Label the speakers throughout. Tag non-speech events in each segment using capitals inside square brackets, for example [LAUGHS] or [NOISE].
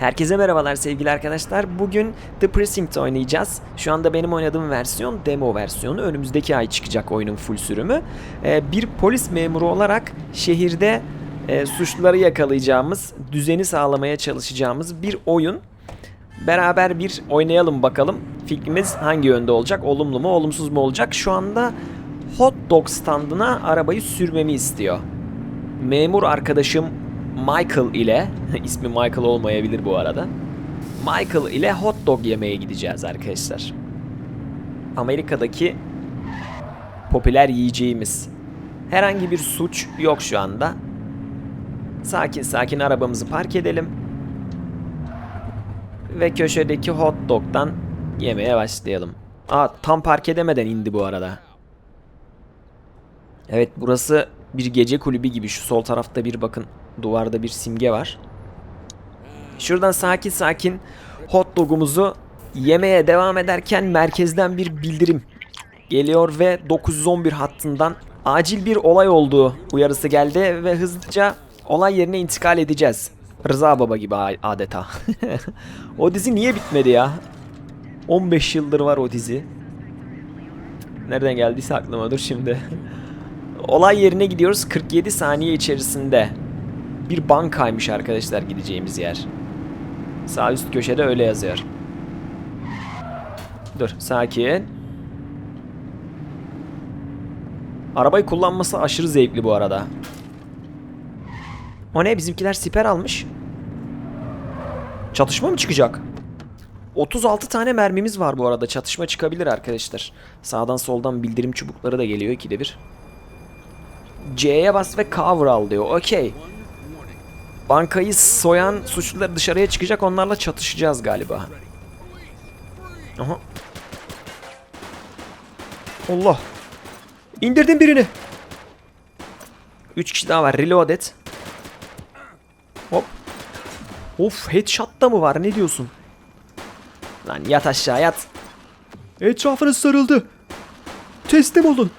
Speaker 1: Herkese merhabalar sevgili arkadaşlar. Bugün The Precinct oynayacağız. Şu anda benim oynadığım versiyon demo versiyonu. Önümüzdeki ay çıkacak oyunun full sürümü. Ee, bir polis memuru olarak şehirde e, suçluları yakalayacağımız, düzeni sağlamaya çalışacağımız bir oyun. Beraber bir oynayalım bakalım. Fikrimiz hangi yönde olacak? Olumlu mu, olumsuz mu olacak? Şu anda hot dog standına arabayı sürmemi istiyor. Memur arkadaşım Michael ile [LAUGHS] ismi Michael olmayabilir bu arada. Michael ile hot dog yemeye gideceğiz arkadaşlar. Amerika'daki popüler yiyeceğimiz. Herhangi bir suç yok şu anda. Sakin sakin arabamızı park edelim. Ve köşedeki hot dog'dan yemeye başlayalım. Aa tam park edemeden indi bu arada. Evet burası bir gece kulübü gibi. Şu sol tarafta bir bakın duvarda bir simge var. Şuradan sakin sakin hot dogumuzu yemeye devam ederken merkezden bir bildirim geliyor ve 911 hattından acil bir olay olduğu uyarısı geldi ve hızlıca olay yerine intikal edeceğiz. Rıza Baba gibi adeta. [LAUGHS] o dizi niye bitmedi ya? 15 yıldır var o dizi. Nereden geldiyse aklıma dur şimdi. [LAUGHS] Olay yerine gidiyoruz 47 saniye içerisinde. Bir bankaymış arkadaşlar gideceğimiz yer. Sağ üst köşede öyle yazıyor. Dur sakin. Arabayı kullanması aşırı zevkli bu arada. O ne bizimkiler siper almış. Çatışma mı çıkacak? 36 tane mermimiz var bu arada. Çatışma çıkabilir arkadaşlar. Sağdan soldan bildirim çubukları da geliyor ikide bir. C'ye bas ve cover al diyor. Okey. Bankayı soyan suçlular dışarıya çıkacak. Onlarla çatışacağız galiba. Aha. Allah. İndirdim birini. 3 kişi daha var. Reload et. Hop. Of headshot da mı var? Ne diyorsun? Lan yat aşağı yat.
Speaker 2: Etrafınız sarıldı. Teslim olun.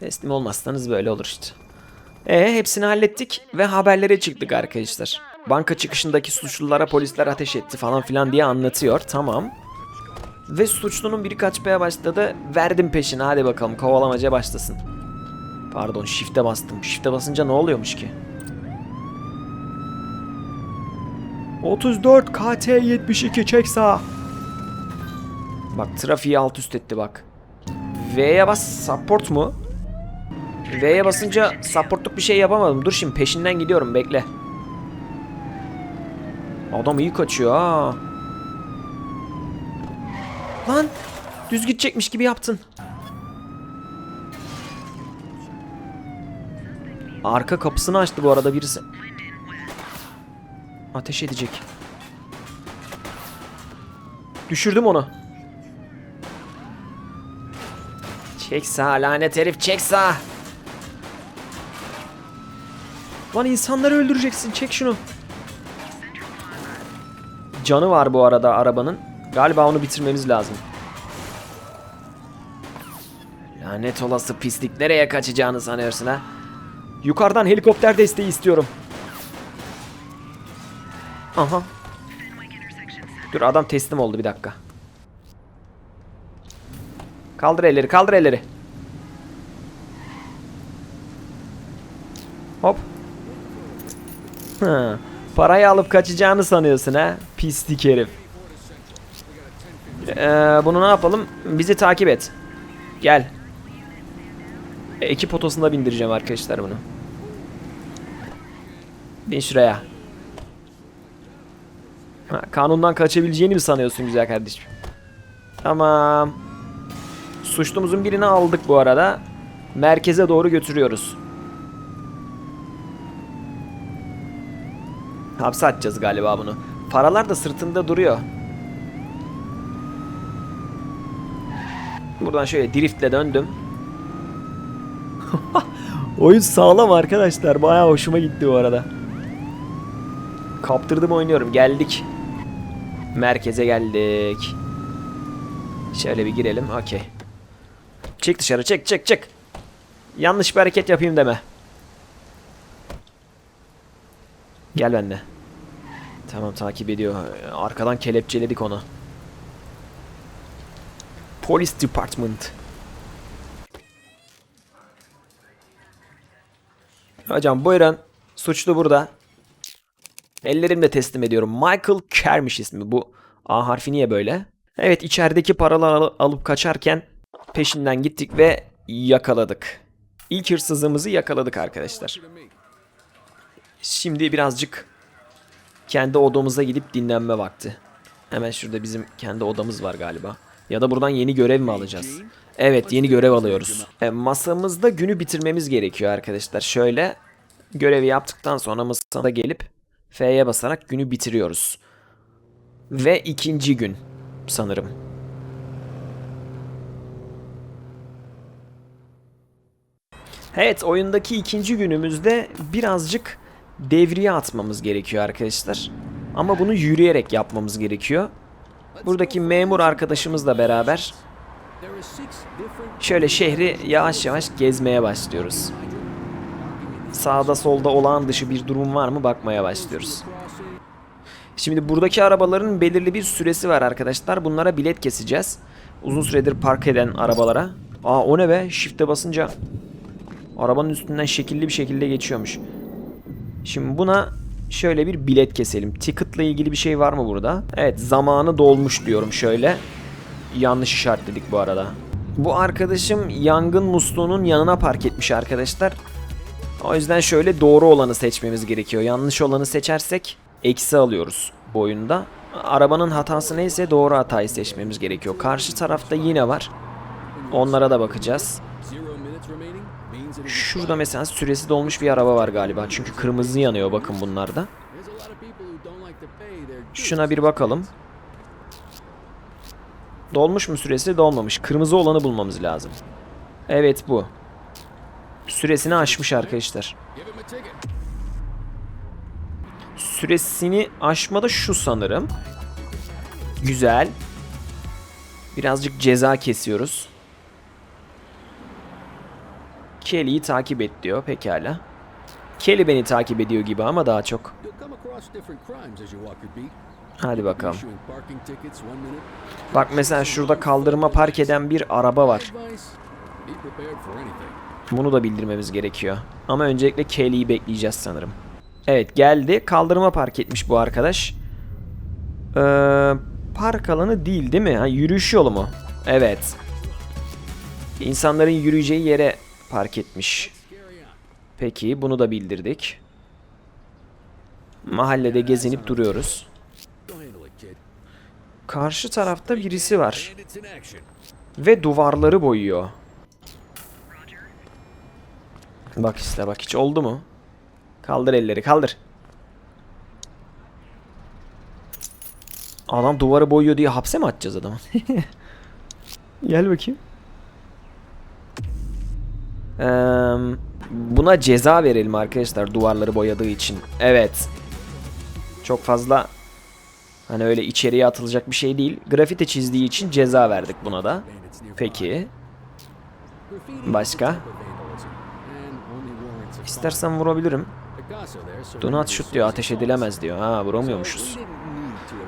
Speaker 1: Teslim olmazsanız böyle olur işte. E hepsini hallettik ve haberlere çıktık arkadaşlar. Banka çıkışındaki suçlulara polisler ateş etti falan filan diye anlatıyor. Tamam. Ve suçlunun biri kaçmaya başladı. Verdim peşine hadi bakalım kovalamaca başlasın. Pardon shift'e bastım. Shift'e basınca ne oluyormuş ki?
Speaker 2: 34 KT 72 çek sağ.
Speaker 1: Bak trafiği alt üst etti bak. V'ye bas support mu? V'ye basınca supportluk bir şey yapamadım. Dur şimdi peşinden gidiyorum bekle. Adam iyi kaçıyor ha. Lan düz gidecekmiş gibi yaptın. Arka kapısını açtı bu arada birisi. Ateş edecek. Düşürdüm onu. Çek sağ lanet herif çek sağ. Lan insanları öldüreceksin çek şunu. Canı var bu arada arabanın. Galiba onu bitirmemiz lazım. Lanet olası pislik nereye kaçacağını sanıyorsun ha? Yukarıdan helikopter desteği istiyorum. Aha. Dur adam teslim oldu bir dakika. Kaldır elleri, kaldır elleri. Hop. Parayı alıp kaçacağını sanıyorsun ha? Pislik herif. Ee, bunu ne yapalım? Bizi takip et. Gel. E, Ekip otosunda bindireceğim arkadaşlar bunu. Bin şuraya. Ha, kanundan kaçabileceğini mi sanıyorsun güzel kardeşim? Tamam. Suçlumuzun birini aldık bu arada. Merkeze doğru götürüyoruz. Hapse atacağız galiba bunu. Paralar da sırtında duruyor. Buradan şöyle driftle döndüm. [LAUGHS] Oyun sağlam arkadaşlar. Bayağı hoşuma gitti bu arada. Kaptırdım oynuyorum. Geldik. Merkeze geldik. Şöyle bir girelim. Okey. Çık dışarı çık çık çık. Yanlış bir hareket yapayım deme. Gel bende. Tamam takip ediyor. Arkadan kelepçeledik onu. Police Department. Hocam buyurun. Suçlu burada. Ellerimle teslim ediyorum. Michael Kermiş ismi bu. A harfi niye böyle? Evet içerideki paraları al- alıp kaçarken peşinden gittik ve yakaladık. İlk hırsızımızı yakaladık arkadaşlar. Şimdi birazcık kendi odamıza gidip dinlenme vakti. Hemen şurada bizim kendi odamız var galiba. Ya da buradan yeni görev mi alacağız? Evet yeni görev alıyoruz. E, masamızda günü bitirmemiz gerekiyor arkadaşlar. Şöyle görevi yaptıktan sonra masada gelip F'ye basarak günü bitiriyoruz. Ve ikinci gün sanırım. Evet oyundaki ikinci günümüzde birazcık devriye atmamız gerekiyor arkadaşlar. Ama bunu yürüyerek yapmamız gerekiyor. Buradaki memur arkadaşımızla beraber şöyle şehri yavaş yavaş gezmeye başlıyoruz. Sağda solda olağan dışı bir durum var mı bakmaya başlıyoruz. Şimdi buradaki arabaların belirli bir süresi var arkadaşlar. Bunlara bilet keseceğiz. Uzun süredir park eden arabalara. Aa o ne be? Shift'e basınca arabanın üstünden şekilli bir şekilde geçiyormuş. Şimdi buna şöyle bir bilet keselim. Ticket'la ilgili bir şey var mı burada? Evet zamanı dolmuş diyorum şöyle. Yanlış işaretledik bu arada. Bu arkadaşım yangın musluğunun yanına park etmiş arkadaşlar. O yüzden şöyle doğru olanı seçmemiz gerekiyor. Yanlış olanı seçersek eksi alıyoruz bu oyunda. Arabanın hatası neyse doğru hatayı seçmemiz gerekiyor. Karşı tarafta yine var. Onlara da bakacağız. Şurada mesela süresi dolmuş bir araba var galiba. Çünkü kırmızı yanıyor bakın bunlarda. Şuna bir bakalım. Dolmuş mu süresi? Dolmamış. Kırmızı olanı bulmamız lazım. Evet bu. Süresini aşmış arkadaşlar. Süresini aşmada şu sanırım. Güzel. Birazcık ceza kesiyoruz. Kelly'yi takip et diyor pekala. Kelly beni takip ediyor gibi ama daha çok. Hadi bakalım. Bak mesela şurada kaldırıma park eden bir araba var. Bunu da bildirmemiz gerekiyor. Ama öncelikle Kelly'yi bekleyeceğiz sanırım. Evet geldi. Kaldırıma park etmiş bu arkadaş. Ee, park alanı değil değil mi? Ha, yürüyüş yolu mu? Evet. İnsanların yürüyeceği yere park etmiş. Peki bunu da bildirdik. Mahallede gezinip duruyoruz. Karşı tarafta birisi var. Ve duvarları boyuyor. Bak işte bak hiç oldu mu? Kaldır elleri kaldır. Adam duvarı boyuyor diye hapse mi atacağız adamı? [LAUGHS] Gel bakayım. Buna ceza verelim arkadaşlar duvarları boyadığı için. Evet. Çok fazla hani öyle içeriye atılacak bir şey değil. Grafiti çizdiği için ceza verdik buna da. Peki. Başka? İstersen vurabilirim. Do not shoot diyor. Ateş edilemez diyor. Ha vuramıyormuşuz.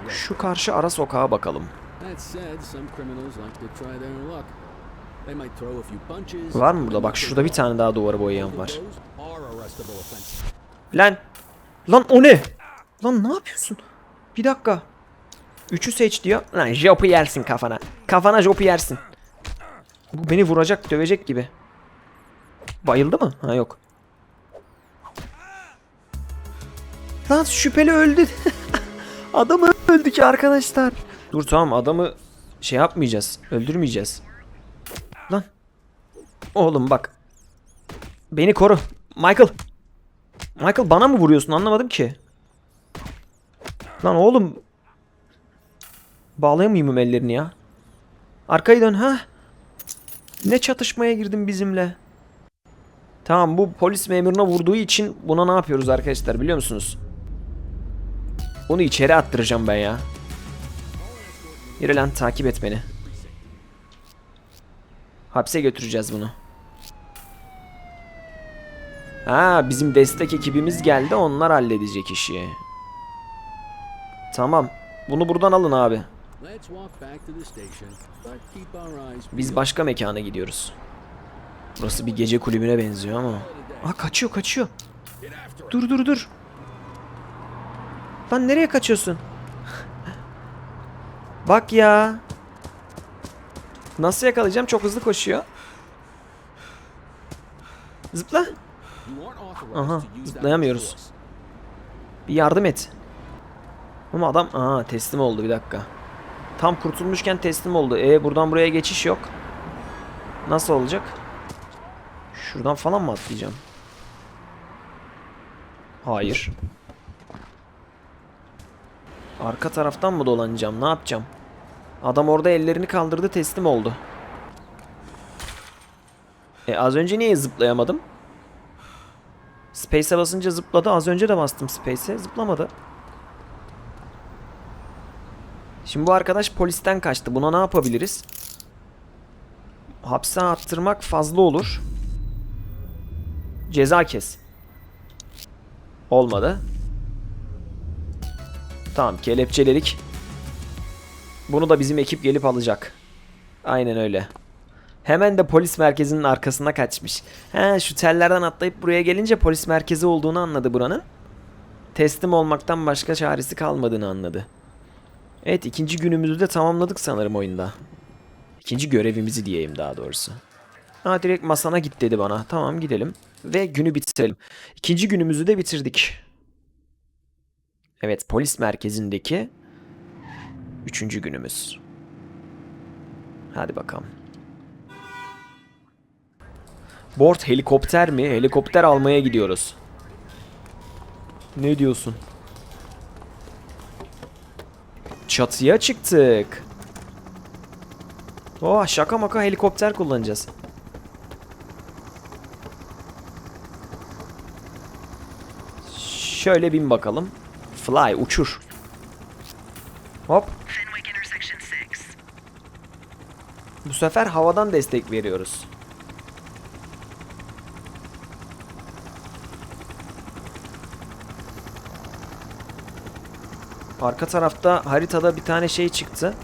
Speaker 1: Şu karşı ara sokağa bakalım. Var mı burada? Bak şurada bir tane daha duvarı boyayan var. Lan! Lan o ne? Lan ne yapıyorsun? Bir dakika. Üçü seç diyor. Lan jopu yersin kafana. Kafana jopu yersin. Bu beni vuracak, dövecek gibi. Bayıldı mı? Ha yok. Lan şüpheli öldü. [LAUGHS] adamı öldük arkadaşlar. Dur tamam adamı şey yapmayacağız. Öldürmeyeceğiz. Oğlum bak. Beni koru. Michael. Michael bana mı vuruyorsun anlamadım ki. Lan oğlum. Bağlayamayayım ellerini ya? Arkayı dön ha. Ne çatışmaya girdin bizimle? Tamam bu polis memuruna vurduğu için buna ne yapıyoruz arkadaşlar biliyor musunuz? Onu içeri attıracağım ben ya. Yürü lan takip et beni. Hapse götüreceğiz bunu. Ha bizim destek ekibimiz geldi onlar halledecek işi. Tamam. Bunu buradan alın abi. Biz başka mekana gidiyoruz. Burası bir gece kulübüne benziyor ama. Aa kaçıyor kaçıyor. Dur dur dur. Lan nereye kaçıyorsun? [LAUGHS] Bak ya. Nasıl yakalayacağım? Çok hızlı koşuyor. Zıpla. Aha, zıplayamıyoruz. Bir yardım et. Ama adam aa teslim oldu bir dakika. Tam kurtulmuşken teslim oldu. E buradan buraya geçiş yok. Nasıl olacak? Şuradan falan mı atlayacağım? Hayır. Arka taraftan mı dolanacağım? Ne yapacağım? Adam orada ellerini kaldırdı teslim oldu. E az önce niye zıplayamadım? Space'e basınca zıpladı. Az önce de bastım Space'e. Zıplamadı. Şimdi bu arkadaş polisten kaçtı. Buna ne yapabiliriz? Hapse attırmak fazla olur. Ceza kes. Olmadı. Tamam kelepçelerik. Bunu da bizim ekip gelip alacak. Aynen öyle. Hemen de polis merkezinin arkasına kaçmış. He şu tellerden atlayıp buraya gelince polis merkezi olduğunu anladı buranın. Teslim olmaktan başka çaresi kalmadığını anladı. Evet ikinci günümüzü de tamamladık sanırım oyunda. İkinci görevimizi diyeyim daha doğrusu. Ha direkt masana git dedi bana. Tamam gidelim. Ve günü bitirelim. İkinci günümüzü de bitirdik. Evet polis merkezindeki üçüncü günümüz. Hadi bakalım. Board helikopter mi? Helikopter almaya gidiyoruz. Ne diyorsun? Çatıya çıktık. Oh şaka maka helikopter kullanacağız. Şöyle bin bakalım. Fly uçur. Hop. Bu sefer havadan destek veriyoruz. Arka tarafta haritada bir tane şey çıktı.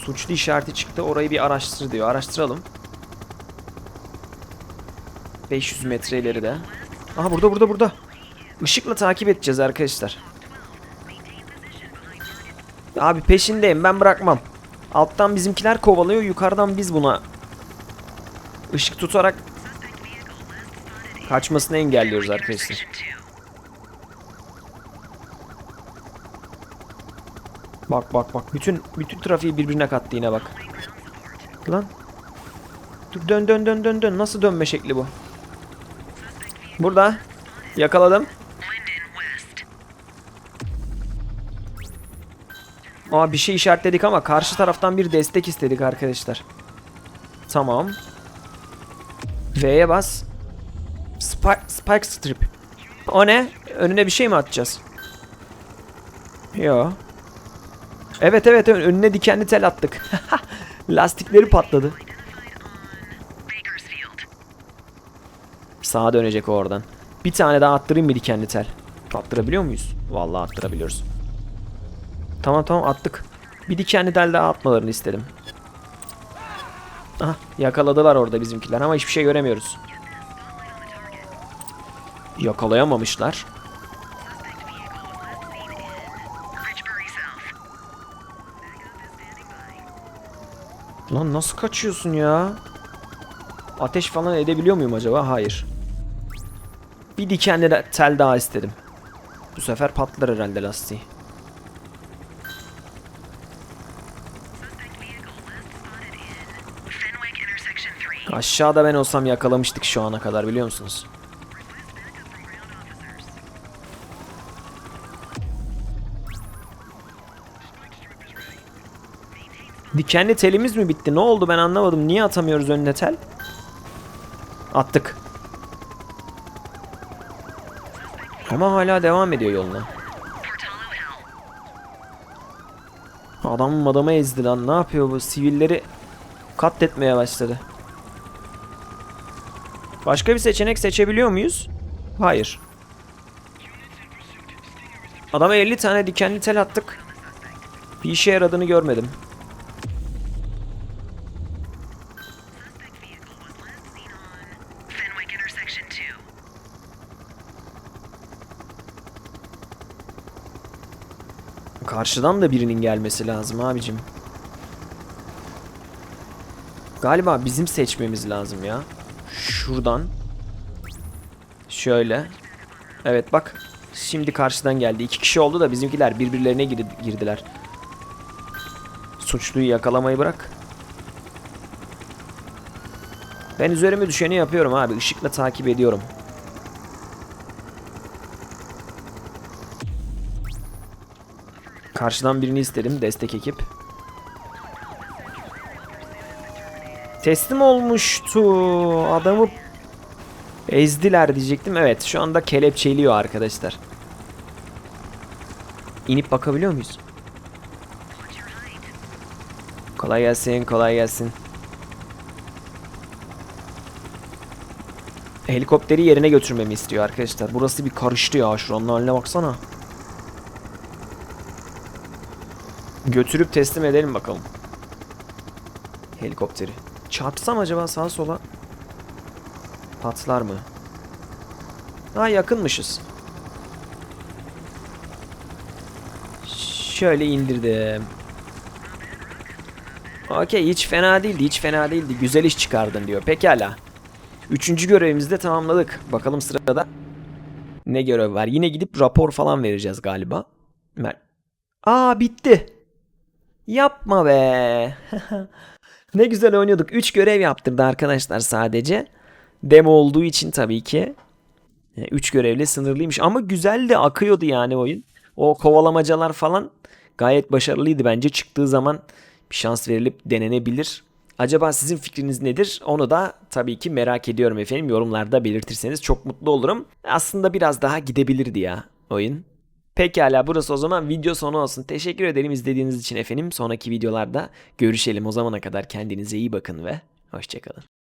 Speaker 1: Suçlu işareti çıktı. Orayı bir araştır diyor. Araştıralım. 500 metre ileride. Aha burada burada burada. Işıkla takip edeceğiz arkadaşlar. Abi peşindeyim ben bırakmam. Alttan bizimkiler kovalıyor yukarıdan biz buna ışık tutarak kaçmasını engelliyoruz arkadaşlar.
Speaker 3: Intersection 2.
Speaker 1: Bak bak bak bütün bütün trafiği birbirine kattı yine bak. Lan. Dur dön dön dön dön dön nasıl dönme şekli bu? Burada yakaladım. Aa bir şey işaretledik ama karşı taraftan bir destek istedik arkadaşlar. Tamam. V'ye bas. Spike, spike strip. O ne? Önüne bir şey mi atacağız? Yo. Evet evet ön- önüne dikenli tel attık. [LAUGHS] Lastikleri patladı. Sağa dönecek oradan. Bir tane daha attırayım mı dikenli tel? Attırabiliyor muyuz? Vallahi attırabiliyoruz. Tamam tamam attık. Bir dikenli tel daha atmalarını istedim. Aha yakaladılar orada bizimkiler ama hiçbir şey göremiyoruz. Yakalayamamışlar. Lan nasıl kaçıyorsun ya? Ateş falan edebiliyor muyum acaba? Hayır. Bir dikenli tel daha istedim. Bu sefer patlar herhalde lastiği. Aşağıda ben olsam yakalamıştık şu ana kadar biliyor musunuz? Dikenli telimiz mi bitti? Ne oldu ben anlamadım. Niye atamıyoruz önüne tel? Attık. Ama hala devam ediyor yoluna. Adam adamı ezdi lan. Ne yapıyor bu? Sivilleri katletmeye başladı. Başka bir seçenek seçebiliyor muyuz? Hayır. Adama 50 tane dikenli tel attık. Bir işe yaradığını görmedim.
Speaker 3: Suspect vehicle was last seen on Fenwick Intersection 2.
Speaker 1: Karşıdan da birinin gelmesi lazım abicim. Galiba bizim seçmemiz lazım ya. Şuradan. Şöyle. Evet bak. Şimdi karşıdan geldi. İki kişi oldu da bizimkiler birbirlerine gir- girdiler. Suçluyu yakalamayı bırak. Ben üzerime düşeni yapıyorum abi. Işıkla takip ediyorum. Karşıdan birini istedim. Destek ekip. Teslim olmuştu. Adamı ezdiler diyecektim. Evet şu anda kelepçeliyor arkadaşlar. İnip bakabiliyor muyuz? Kolay gelsin, kolay gelsin. Helikopteri yerine götürmemi istiyor arkadaşlar. Burası bir karıştı ya. Şuranın haline baksana. Götürüp teslim edelim bakalım. Helikopteri. Çarpsam acaba sağa sola patlar mı? Ha yakınmışız. Şöyle indirdim. Okey hiç fena değildi hiç fena değildi. Güzel iş çıkardın diyor. Pekala. Üçüncü görevimizi de tamamladık. Bakalım sırada ne görev var. Yine gidip rapor falan vereceğiz galiba. Mer Aa bitti. Yapma be. [LAUGHS] ne güzel oynuyorduk. 3 görev yaptırdı arkadaşlar sadece. Demo olduğu için tabii ki. 3 görevle sınırlıymış ama güzel de akıyordu yani oyun. O kovalamacalar falan gayet başarılıydı bence. Çıktığı zaman bir şans verilip denenebilir. Acaba sizin fikriniz nedir? Onu da tabii ki merak ediyorum efendim. Yorumlarda belirtirseniz çok mutlu olurum. Aslında biraz daha gidebilirdi ya oyun. Pekala burası o zaman video sonu olsun. Teşekkür ederim izlediğiniz için efendim. Sonraki videolarda görüşelim. O zamana kadar kendinize iyi bakın ve hoşçakalın.